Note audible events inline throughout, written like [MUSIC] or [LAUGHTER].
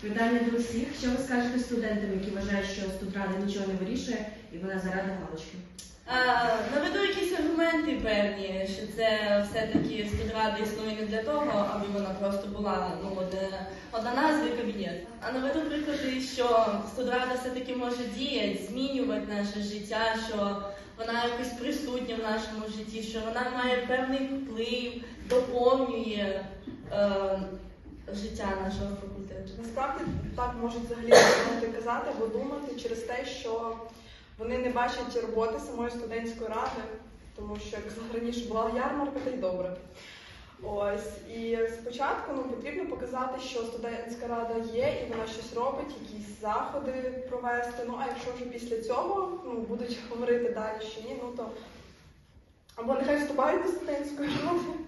Питання до усіх. Що ви скажете студентам, які вважають, що студрада нічого не вирішує і вона заради галочки? Наведу якісь аргументи певні, що це все-таки студрада існує не для того, аби вона просто була ну, одна, назва і кабінет. А наведу приклади, що студрада все-таки може діяти, змінювати наше життя, що вона якось присутня в нашому житті, що вона має певний вплив, доповнює е, життя нашого факультету. Насправді так можуть взагалі починати казати або думати через те, що вони не бачать роботи самої студентської ради, тому що як раніше була ярмарка, та й добре. Ось і спочатку ну, потрібно показати, що студентська рада є, і вона щось робить, якісь заходи провести. Ну а якщо вже після цього ну, будуть говорити далі, що ні, ну то або нехай вступають до студентської ради.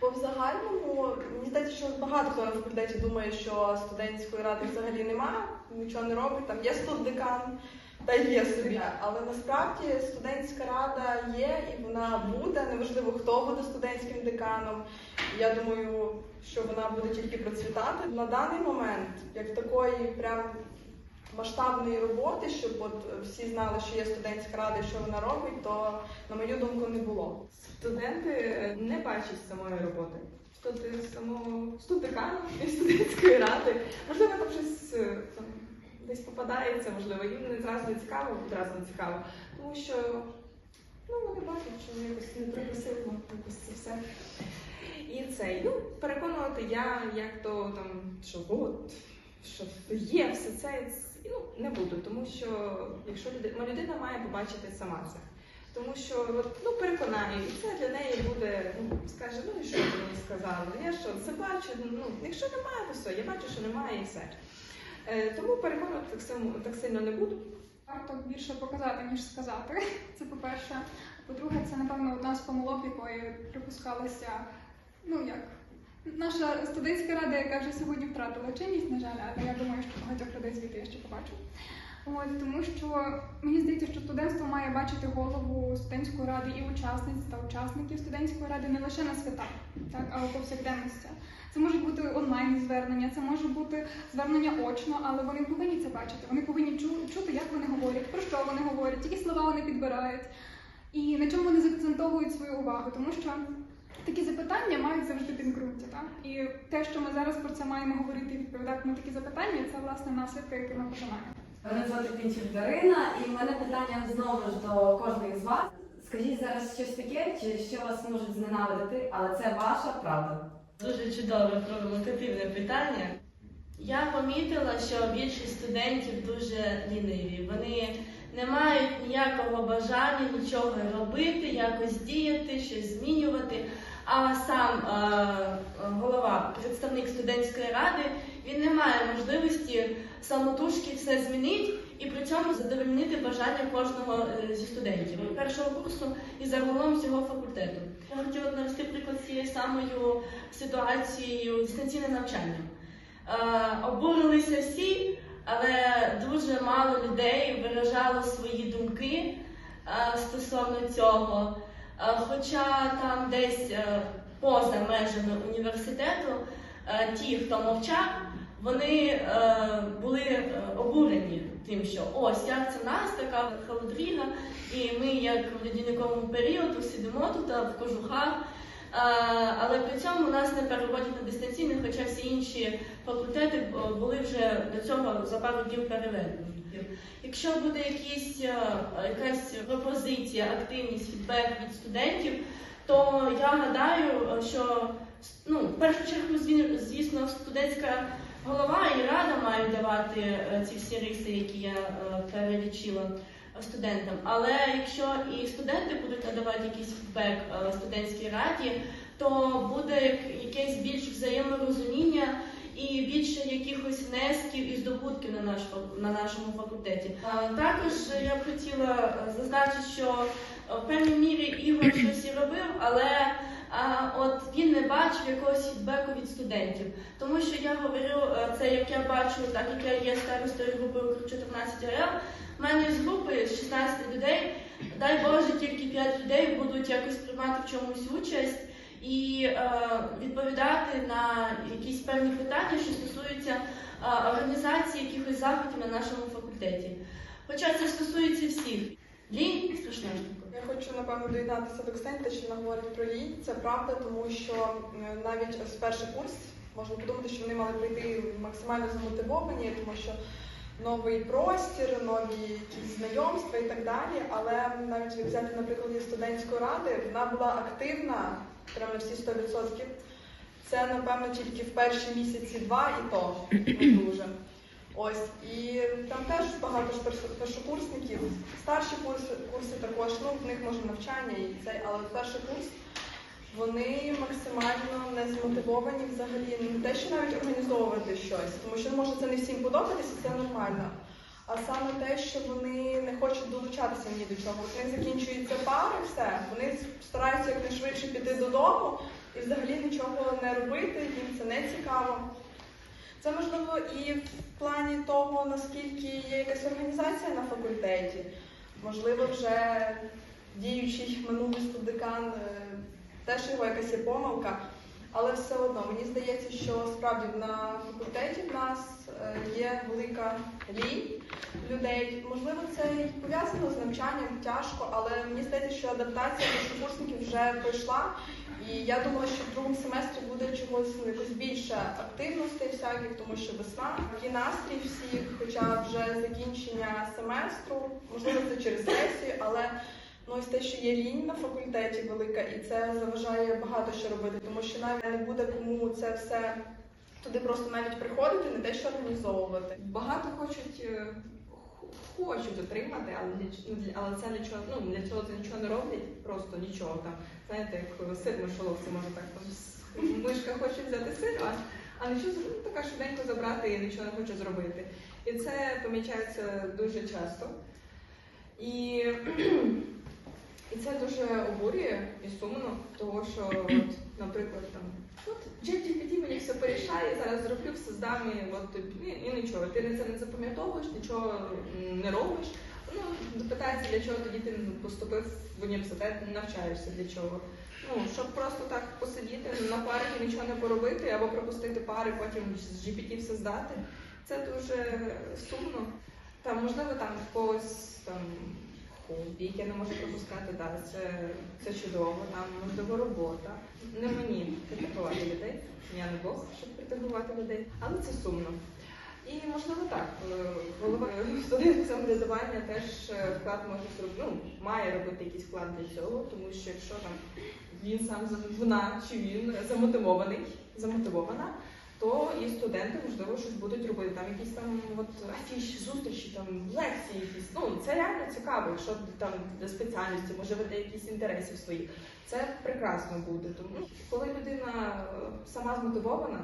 Бо в загальному мені здається, що багато хто на факультеті думає, що студентської ради взагалі немає, нічого не робить. Там є студдекан, та є собі. Але насправді студентська рада є і вона буде. Неважливо, хто буде студентським деканом. Я думаю, що вона буде тільки процвітати. На даний момент, як такої прям масштабної роботи, щоб от всі знали, що є студентська рада що вона робить, то на мою думку не було. Студенти е, не бачать самої роботи. Тобто самого студдекану і студентської ради. Можливо, там щось е, там, десь попадається, можливо, їм не зразу не цікаво, одразу не цікаво. Тому що ну, вони бачать, що якось не прогресивно якось це все. І цей, ну, переконувати я, як то там, що от, що є все це, ну, не буду, тому що якщо людина, людина має побачити сама це. Тому що ну, переконаю, і це для неї буде, ну, скаже, ну і що ти мені сказали? Я що, це бачу, ну, якщо немає, то все, я бачу, що немає і все. Е, тому переконувати так, так сильно не буду. Варто більше показати, ніж сказати. Це по-перше. По-друге, це напевно одна з помилок, якої припускалася. Ну як наша студентська рада, яка вже сьогодні втратила чинність, на жаль, але я думаю, що багатьох людей звідти я ще побачу. От, тому що мені здається, що студентство має бачити голову студентської ради і учасниць та учасників студентської ради не лише на свята, так, а у повсякденності. Це можуть бути онлайн звернення, це може бути звернення очно, але вони повинні це бачити. Вони повинні чути, як вони говорять, про що вони говорять, які слова вони підбирають, і на чому вони заакцентовують свою увагу, тому що такі запитання мають завжди підґрунтя. Так? І те, що ми зараз про це маємо говорити і відповідати на такі запитання, це власне наслідки, які ми пожинаємо. Мене звати Пінчик Дарина, і в мене питання знову ж до кожної з вас. Скажіть зараз щось таке, чи що вас можуть зненавидити, але це ваша правда. Дуже чудове провокативне питання. Я помітила, що більшість студентів дуже ліниві. Вони не мають ніякого бажання нічого робити, якось діяти, щось змінювати. А сам е, голова, представник студентської ради, він не має можливості самотужки все змінити і при цьому задовольнити бажання кожного е, зі студентів першого курсу і загалом всього факультету. Я хотіла б навести приклад цією самою ситуацією дистанційне навчання. Е, обурилися всі, але дуже мало людей виражало свої думки е, стосовно цього. Е, хоча там десь е, поза межами університету е, ті, хто мовчав, вони були обурені тим, що ось як це нас така халудріга, і ми, як в ледяниковому періоду, сидимо тут в кожухах. Але при цьому нас не переводять на дистанційне, хоча всі інші факультети е, були вже до цього за пару днів переведені. Якщо буде якісь, е, якась пропозиція, активність, фідбек від студентів, то я гадаю, що ну, в першу чергу, зві- звісно, студентська голова і рада мають давати е, ці всі риси, які я перелічила студентам. Але якщо і студенти будуть надавати якийсь фідбек е, студентській раді, то буде якесь більш взаєморозуміння і більше якихось внесків і здобутків на наш на нашому факультеті. Також я б хотіла е, зазначити, що е, в певній мірі Ігор щось і робив, але от він не бачив якогось фідбеку від студентів. Тому що я говорю е, це, як я бачу, так як я є старостою групи «Укр 14 РЛ. У мене з групи з 16 людей, дай Боже, тільки 5 людей будуть якось приймати в чомусь участь і е, відповідати на якісь певні питання, що стосуються е, заходів на нашому факультеті. Хоча це стосується всіх. Я хочу напевно доєднатися до Ксені, те, що вона говорить про лінь. Це правда, тому що навіть ось перший курс можна подумати, що вони мали прийти максимально замотивовані, тому що новий простір, нові якісь знайомства і так далі. Але навіть взяти, наприклад, зі студентської ради, вона була активна, прямо на всі 100%. Це, напевно, тільки в перші місяці два і то не дуже. Ось, і там теж багато ж першокурсників, старші курси, курси також, ну в них може навчання і цей, але перший курс вони максимально не змотивовані взагалі не те, що навіть організовувати щось, тому що може це не всім подобатися, це нормально. А саме те, що вони не хочуть долучатися ні до чого. От в них закінчується пари, все, вони стараються якнайшвидше піти додому і взагалі нічого не робити, їм це не цікаво. Це можливо і в плані того, наскільки є якась організація на факультеті. Можливо, вже діючий минулий студекан е, теж його якась є помилка. Але все одно мені здається, що справді на факультеті в нас е, є велика лінь людей. Можливо, це і пов'язано з навчанням тяжко, але мені здається, що адаптація першокурсників вже пройшла. І я думала, що в другому семестрі буде чогось ну, якось більше активностей всяких, тому що весна, такий настрій всіх, хоча вже закінчення семестру, можливо, це через сесію, але ну ось те, що є лінь на факультеті велика, і це заважає багато що робити, тому що навіть не буде кому це все туди просто навіть приходити, не те, що організовувати. Багато хочуть, е, хочуть отримати, але ну, але це нічого, ну для цього це нічого не роблять, просто нічого там. Знаєте, як сир мишоловці може так мишка хоче взяти сир, а, а нічого ну, така швиденько забрати і нічого не хоче зробити. І це помічається дуже часто. І, і це дуже обурює і сумно, тому що, от, наприклад, там От ChatGPT мені все порішає, зараз зроблю, все здам і от і, і нічого. Ти це не запам'ятовуєш, нічого не робиш. Ну, запитається, для чого тоді ти поступив в університет, не навчаєшся для чого. Ну, щоб просто так посидіти на парі і нічого не поробити, або пропустити пари, потім з GPT все здати. Це дуже сумно. Там, можливо, там в когось там хобі, яке не може пропускати, да, це, це чудово, там можливо робота. Не мені притягувати людей, я не Бог, щоб притягувати людей, але це сумно. І можливо так, е, голова студент самоврядування теж е, вклад може зробити, ну, має робити якийсь вклад для цього, тому що якщо там він сам вона чи він замотивований, замотивована, то і студенти можливо щось будуть робити. Там якісь там от афіші, зустрічі, там лекції якісь. Ну це реально цікаво, якщо там спеціальності, може веде якісь інтересів своїх. Це прекрасно буде. Тому коли людина е, сама змотивована,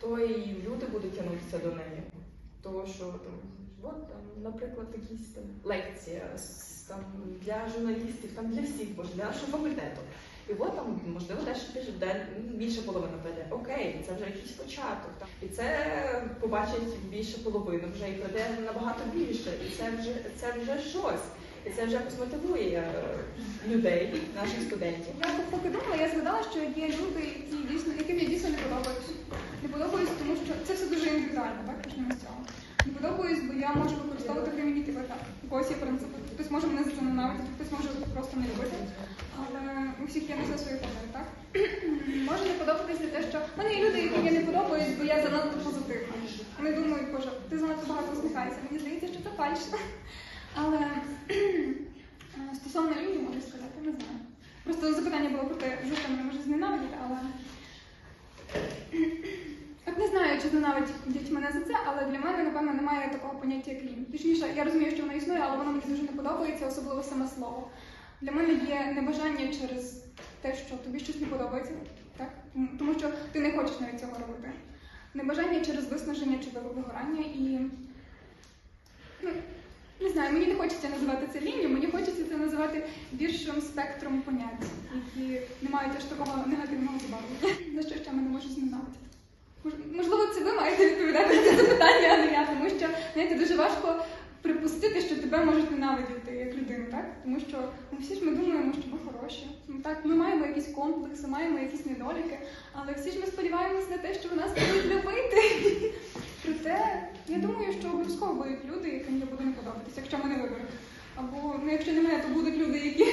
то і люди будуть тягнутися до неї. Тому що там, от там, наприклад, якісь там лекція там для журналістів, там для всіх, може, для нашого факультету. І от там, можливо, теж де- більше половина прийде. Окей, це вже якийсь початок. Так. І це побачить більше половини, вже і прийде набагато більше. І це вже це вже щось. І це вже якось мотивує е, людей, наших студентів. Я поки думала, я згадала, що є люди, які дійсно, яким я дійсно не подобаюсь. Не подобаюсь, тому що це все дуже індивідуально, так почнемо з цього. Не подобаюсь, бо я можу використовувати примітиви так. У когось є принципи. Хтось може мене за це ненавидіти, хтось може просто не любити. Але у всіх є на це свої кольори, так? [CLEARS THROAT] Може не подобатись за те, що в мене є люди, яким я не подобаюсь, бо я занадто позитивна. Вони думають, боже, ти занадто багато усміхаєшся. Мені здається, що це фальш. Але [CLEARS THROAT] е, стосовно лінії можу сказати, не знаю. Просто запитання було про те, за що мене може зненавидіти, але. Не знаю, чи зненавидять мене за це, але для мене, напевно, немає такого поняття як лінь. Точніше, я розумію, що воно існує, але воно мені дуже не подобається, особливо саме слово. Для мене є небажання через те, що тобі щось не подобається, так? Тому- що ти не хочеш навіть цього робити. Небажання через виснаження чи вигорання і. Ну, не знаю, мені не хочеться називати це лінію, мені хочеться це називати більшим спектром понять, які не мають аж такого негативного забарвлення. [LAUGHS] За що ще мене можуть зненавидіти? Мож- Можливо, це ви маєте відповідати на це запитання, а не я, тому що знаєте, дуже важко припустити, що тебе можуть ненавидіти як людину, так? Тому що ну, всі ж ми думаємо, що ми хороші. Ну, так, ми маємо якісь комплекси, маємо якісь недоліки, але всі ж ми сподіваємось на те, що в нас будуть любити. Проте я думаю, що обов'язково будуть люди, яким я буду не подобатися, якщо мене виберуть. Або ну, якщо не мене, то будуть люди, які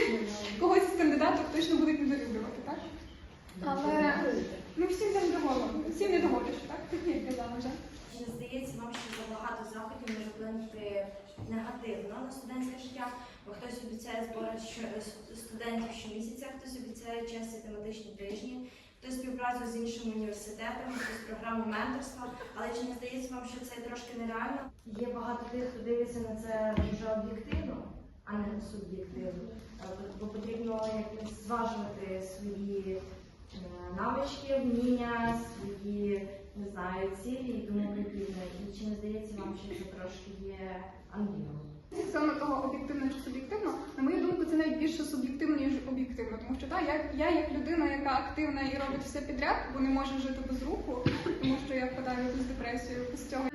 когось з кандидатів точно будуть недолюблювати, так? Але ну всім не всім не догодиш, так? Так як я казала вже. Чи не здається вам, що забагато заходів може вплинути негативно на студентське життя? Бо хтось обіцяє збори студентів щомісяця, хтось обіцяє часті тематичні тижні, хтось співпрацю з іншими університетами, хтось програму менторства. Але чи не здається вам, що це трошки нереально? Є багато тих, хто дивиться на це дуже об'єктивно, а не суб'єктивно. Е, Бо потрібно якось зважувати свої навички, вміння, свої не знаю, цілі і тому подібне. І чи не здається вам, що це трошки є ангіном? Стосовно того об'єктивно чи суб'єктивно, на мою думку, це навіть більше суб'єктивно, ніж об'єктивно. Тому що так, я, я як людина, яка активна і робить все підряд, бо не може жити без руху, тому що я впадаю в якусь депресію з цього.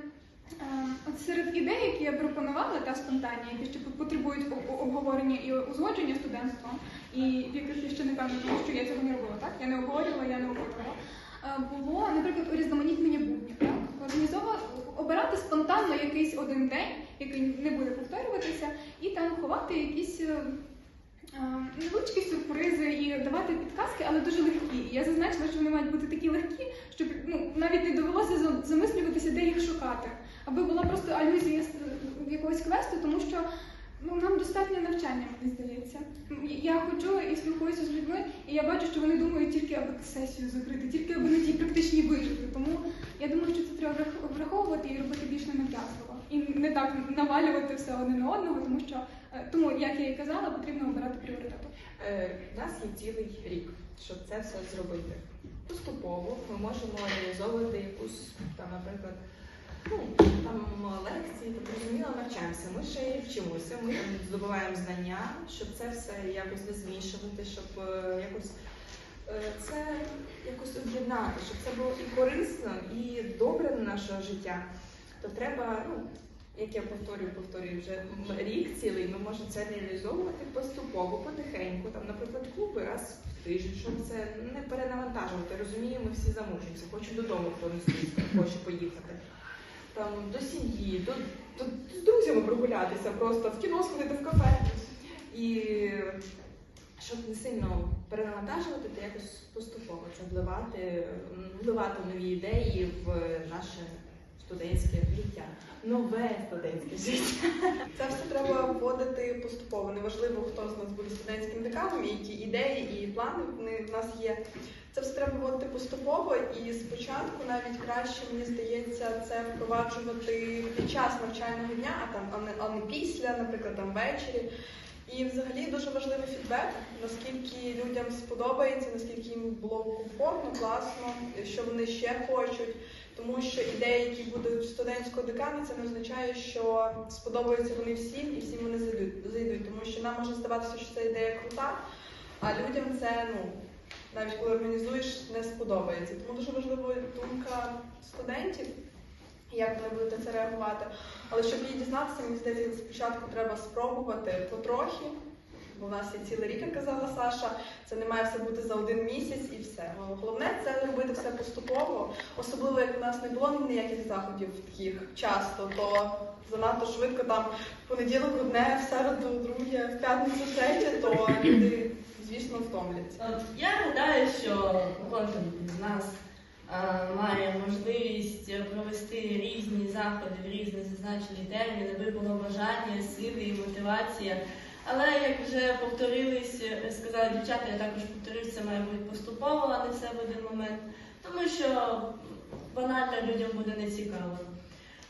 От серед ідей, які я пропонувала, та спонтанні, які ще потребують обговорення і узгодження студентством, і в яких я ще не певна, тому що я цього не робила, так? Я не обговорювала, я не обговорювала. Було, наприклад, урізноманітнення буднів, так? Організовувати, обирати спонтанно якийсь один день, який не буде повторюватися, і там ховати якісь е, невеличкі сюрпризи і давати підказки, але дуже легкі. Я зазначила, що вони мають бути такі легкі, щоб ну, навіть не довелося за- замислюватися, де їх шукати, аби була просто алюзія якогось квесту, тому що ну, нам достатньо навчання, мені здається. Я ходжу і спілкуюся з людьми, і я бачу, що вони думають тільки аби сесію закрити, тільки аби на тій практичній вижити. Тому я думаю, що це треба врах- враховувати і робити більш ненав'язливо. І не так навалювати все одне на одного, тому що е, тому, як я і казала, потрібно обирати пріоритети. Е, У нас є цілий рік, щоб це все зробити. Поступово ми можемо реалізовувати якусь там, наприклад, ну там лекції, тобто зрозуміло навчаємося. Ми ще й вчимося, ми там здобуваємо знання, щоб це все якось не змішувати, щоб е, якось е, це якось об'єднати, щоб це було і корисно, і добре для нашого життя. То треба, ну. Як я повторюю, повторюю вже рік цілий, ми можемо це реалізовувати поступово, потихеньку. Там, наприклад, клуби раз тиждень, щоб це не перенавантажувати. Розуміємо, всі замучуються. Хочу додому хто не спить, хочу поїхати. Там до сім'ї, до, до з друзями прогулятися, просто в кіно сходити в кафе. І щоб не сильно перенавантажувати, то якось поступово це вливати, вливати нові ідеї в наше студентське життя. Нове студентське життя. Це все треба вводити поступово. Неважливо, хто з нас буде студентським деканом, які ідеї і плани в нас є. Це все треба вводити поступово, і спочатку навіть краще, мені здається, це впроваджувати під час навчального дня, а там а не, а не після, наприклад, там ввечері. І взагалі дуже важливий фідбек, наскільки людям сподобається, наскільки їм було комфортно, класно, що вони ще хочуть. Тому що ідеї, які будуть студентського декану, це не означає, що сподобаються вони всім і всім вони зайдуть. Тому що нам може здаватися, що ця ідея крута, а людям це ну навіть коли організуєш, не сподобається. Тому дуже важлива думка студентів, як вони будуть на це реагувати. Але щоб її дізнатися, мені здається, спочатку треба спробувати потрохи. В нас є цілий рік, як казала Саша, це не має все бути за один місяць і все. Головне це робити все поступово. Особливо як у нас не було ніяких заходів таких часто, то занадто швидко там понеділок одне, в середу друге, в п'ятницю третє, то люди, звісно, втомляться. Я гадаю, що кожен з нас е, має можливість провести різні заходи в різні зазначені терміни, було бажання, сили і мотивація. Але як вже повторились, е, сказали дівчата, я також повторюсь, це має бути поступово, а не все в один момент, тому що банально людям буде нецікаво.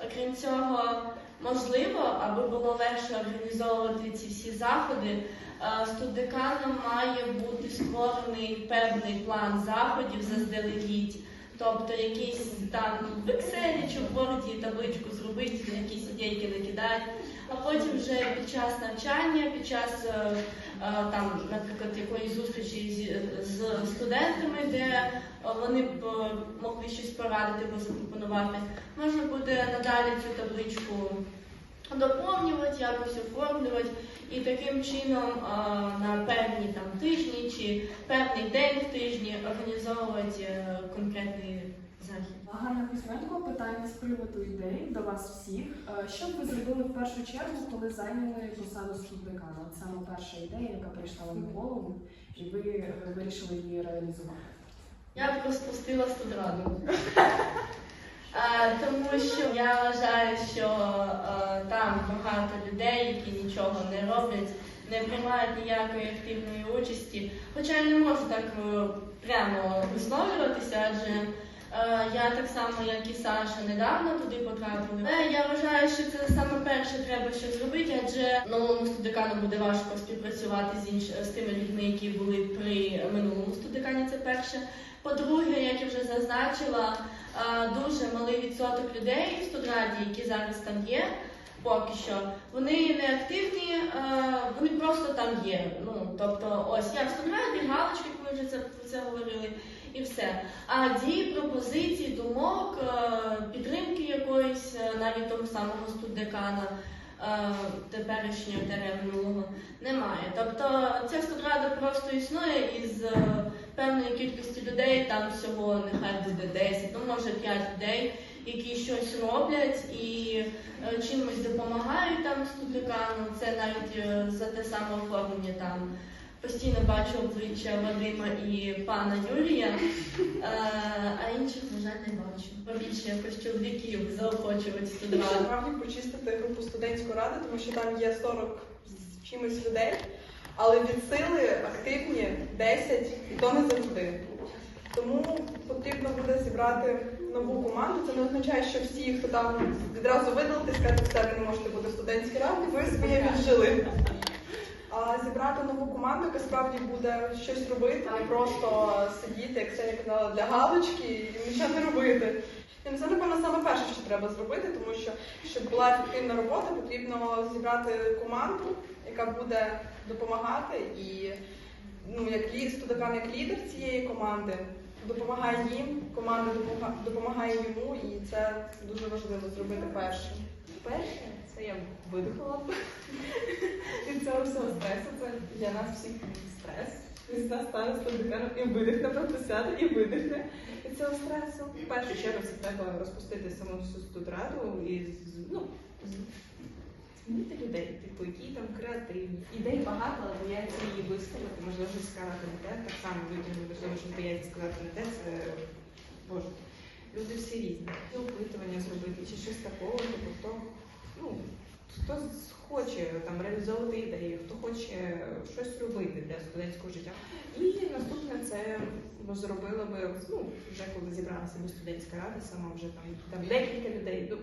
Окрім цього, можливо, аби було легше організовувати ці всі заходи, е, студдеканом має бути створений певний план заходів заздалегідь. Тобто якийсь там в Excel чи в Word табличку зробити, якісь ідейки накидати, а потім вже під час навчання, під час е, е, там, наприклад, якоїсь зустрічі з, студентами, де вони б е, могли щось порадити або запропонувати, можна буде надалі цю табличку доповнювати, якось оформлювати, і таким чином на певні там тижні чи певний день в тижні організовувати е, конкретні захід. Ганна Кузьменко, питання з приводу ідей до вас всіх. Е, Що б ви зробили в першу чергу, коли зайняли посаду студдекана? От саме перша ідея, яка прийшла вам в голову, і ви е, вирішили її реалізувати. Я б розпустила студраду. А, тому що я вважаю, що е, там багато людей, які нічого не роблять, не приймають ніякої активної участі. Хоча я не можу так е, прямо висловлюватися, адже е, я так само, як і Саша, недавно туди потрапила. Але я вважаю, що це саме перше треба щось зробити, адже новому студикану буде важко співпрацювати з інш... з тими людьми, які були при минулому студикані. Це перше. По-друге, як я вже зазначила, е, дуже малий відсоток людей в студраді, які зараз там є, поки що, вони не активні, е, вони просто там є. Ну, тобто, ось я в студраді, галочки, ми вже це про це говорили, і все. А дій, пропозицій, думок, е, підтримки якоїсь, е, навіть того самого студдекана. е, Теперішнього минулого немає. Тобто ця студрада просто існує із певної кількості людей, там всього нехай буде 10, ну може 5 людей, які щось роблять і чимось допомагають там студикану. Це навіть за те саме оформлення там. Постійно бачу обличчя Вадима і пана Юрія, е, а інших, на жаль, не бачу. Побільше якось чоловіків заохочувати студраду. Насправді почистити групу студентської ради, тому що там є 40 з чимось людей, але від сили активні 10, і то не завжди. Тому потрібно буде зібрати нову команду. Це не означає, що всі, хто там відразу видалити, сказати, все, ви не можете бути в студентській раді, ви своє віджили. А зібрати нову команду, яка справді буде щось робити, не просто сидіти, як це казала, для галочки і нічого не робити. І це, напевно, саме перше, що треба зробити, тому що щоб була ефективна робота, потрібно зібрати команду, яка буде допомагати, і ну, як студакан, як лідер цієї команди, допомагає їм, команда допомага- допомагає йому, і це дуже важливо зробити першим. Перше, це я видихнула від цього всього стресу. Це для нас всіх стрес. Від нас стане студиканом і видихне, просто сяде і видихне від цього стресу. В першу чергу це треба розпустити саму всю студраду і ну, змінити людей, типу, які там креативні. Ідей багато, але бояться її виставити, можливо, сказати не те. Так само людям можливо, що бояться сказати не те, це боже. Люди всі різні. І опитування зробити, чи щось такого, тобто хто, ну, хто хоче там реалізовувати ідеї, хто хоче щось робити для студентського життя. І наступне це ми зробили би, ну, вже коли зібралася би студентська рада, сама вже там, там декілька людей, ну,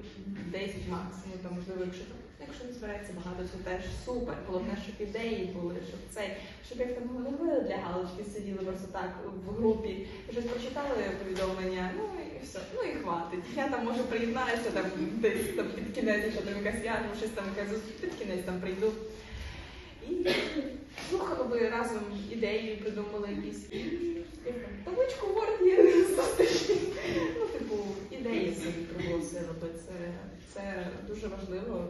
10 максимум, там, можливо, якщо якщо не збирається багато, це теж супер. Головне, щоб ідеї були, щоб цей, щоб як там говорили для галочки, сиділи просто так в групі, щось прочитали повідомлення, ну і все, ну і хватить. Я там можу приєднатися там десь там під кінець, якщо там якась ядра, щось там якась під кінець там прийду. І слухали би разом ідеї, придумали якісь і табличку в зустрічі. Ну, типу, ідеї собі приголосили би. Це, це дуже важливо.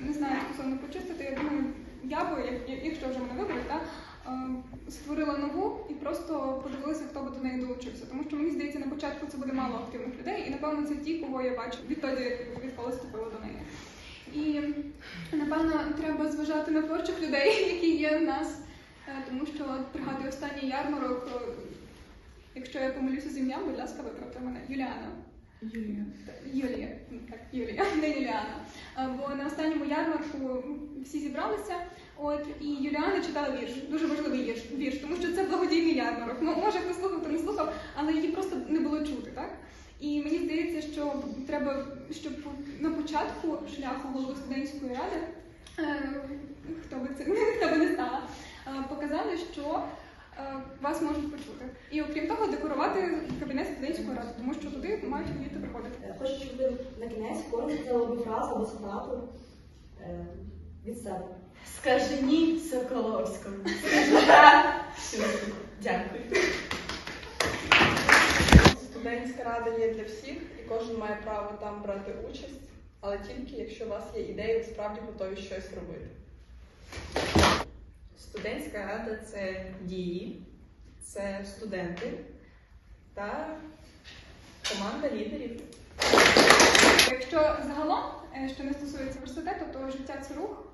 Не знаю, стосовно почистити. Я думаю, я би, як- як- якщо вже мене виберуть, та, е, створила нову і просто подивилася, хто би до неї долучився. Тому що мені здається, на початку це буде мало активних людей, і напевно це ті, кого я бачу відтоді, відколи вступила до неї. І напевно треба зважати на творчих людей, [LAUGHS] які є в нас, Е, тому що пригадую останній ярмарок. е, Якщо я помилюся з ім'ям, будь ласка, виправте мене. Юліана. Юлія. Юлія, так, Юлія, не Юліана. Бо на останньому ярмарку всі зібралися, от і Юліана читала вірш, дуже важливий вірш, тому що це благодійний ярмарок. Ну, може, хто слухав, то не слухав, але її просто не було чути, так? І мені здається, що треба, щоб на початку шляху голови студентської ради, е, хто би це [LAUGHS] хто би не стала, е, показали, що вас можуть почути. І окрім того, декорувати кабінет студентської ради, тому що туди мають вміти приходити. Е, Хочу, щоб ви на кінець коротко сказали одну фразу або цитату е, від себе. Скажи ні Соколовському. Дякую. Студентська рада є для всіх, і кожен має право там брати участь, але тільки якщо у вас є ідеї, ви справді готові щось робити. Студентська рада це дії, це студенти та команда лідерів. Якщо загалом, е, що не стосується університету, то життя це рух,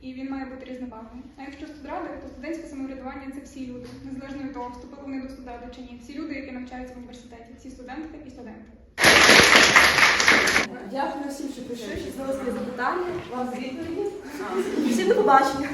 і він має бути різнобарвним. А якщо студради, то студентське самоврядування це всі люди, незалежно від того, вступили вони до студради чи ні. Всі люди, які навчаються в університеті, всі студентки і студенти. Дякую всім, що прийшли, що задали запитання. Вам з відповіді. Всім до побачення.